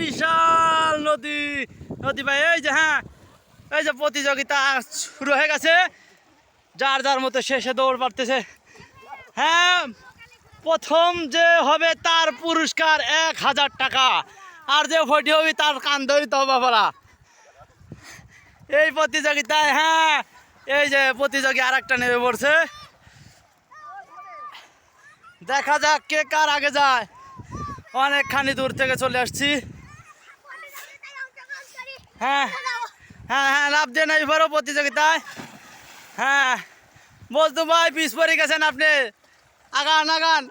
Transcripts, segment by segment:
বিশাল নদী নদী ভাই, এই যে হ্যাঁ এই যে প্রতিযোগিতা শুরু হয়ে গেছে। যার যার মতো শেষে দৌড় পারতেছে হ্যাঁ প্রথম যে হবে তার পুরস্কার এক হাজার টাকা। আর যে ফটি হবে তার কান ধরিতে হবে বলা। এই প্রতিযোগিতায় হ্যাঁ এই যে প্রতিযোগী আর একটা নেমে পড়ছে। দেখা যাক কে কার আগে যায়। অনেকখানি দূর থেকে চলে আসছি। হ্যাঁ হ্যাঁ হ্যাঁ লাভ নাই, বড় প্রতিযোগিতায়। হ্যাঁ বলতো ভাই, পিস পরে গেছেন আপনি। আগান আগান।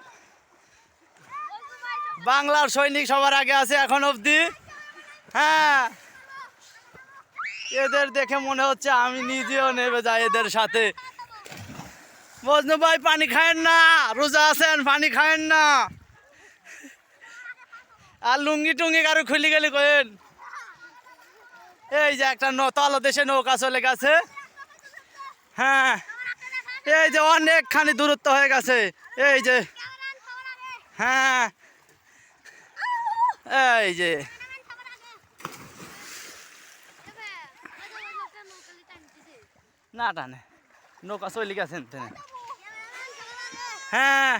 বাংলার সৈনিক সবার আগে আছে এখন অবধি। হ্যাঁ। এদের দেখে মনে হচ্ছে আমি নিজেও নেবে যাই এদের সাথে। বজনু ভাই, পানি খায়েন না, রোজা আছেন, পানি খায়েন না। আর লুঙ্গি টুঙ্গি কারও খুলি গেলি কেন এই যে একটা তল দেশে নৌকা চলে গেছে। হ্যাঁ এই যে অনেকখানি দূরত্ব হয়ে গেছে। এই যে হ্যাঁ এই যে। না টানে নৌকা চলে গেছেন হ্যাঁ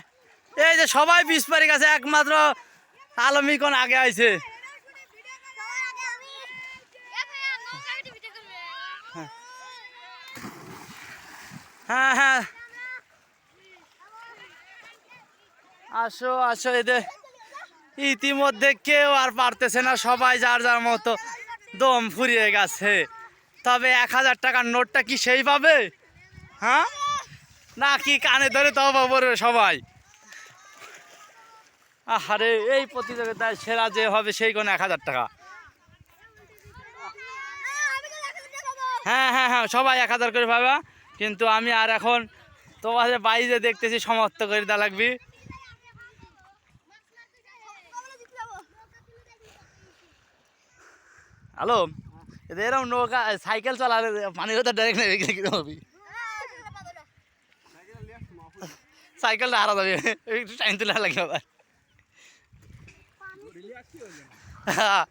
এই যে সবাই বিষ পারি গেছে, একমাত্র আলমিকন আগে আইছে। হ্যাঁ। হ্যাঁ আসো আসো এদের ইতিমধ্যে কেউ আর পারতেছে না সবাই যার যার মতো দম ফুরিয়ে গেছে। তবে এক হাজার টাকার নোটটা কি সেই পাবে? হ্যাঁ? না কি কানে ধরে তবা পড়বে সবাই? আরে এই প্রতিযোগিতায় সেরা যে হবে সেই কোনো এক হাজার টাকা। হ্যাঁ হ্যাঁ হ্যাঁ সবাই এক হাজার করে পাবা। কিন্তু আমি আর এখন তোমাদের বাইরে দেখতেছি সমাপ্ত করে দেওয়া লাগবি। হ্যালো এরকম নৌকা সাইকেল চালালে পানির কথা ডাইরেক্ট নেবে গেলে হবি? সাইকেলটা হারা যাবে। একটু টাইম তুলে লাগে আবার। হ্যাঁ।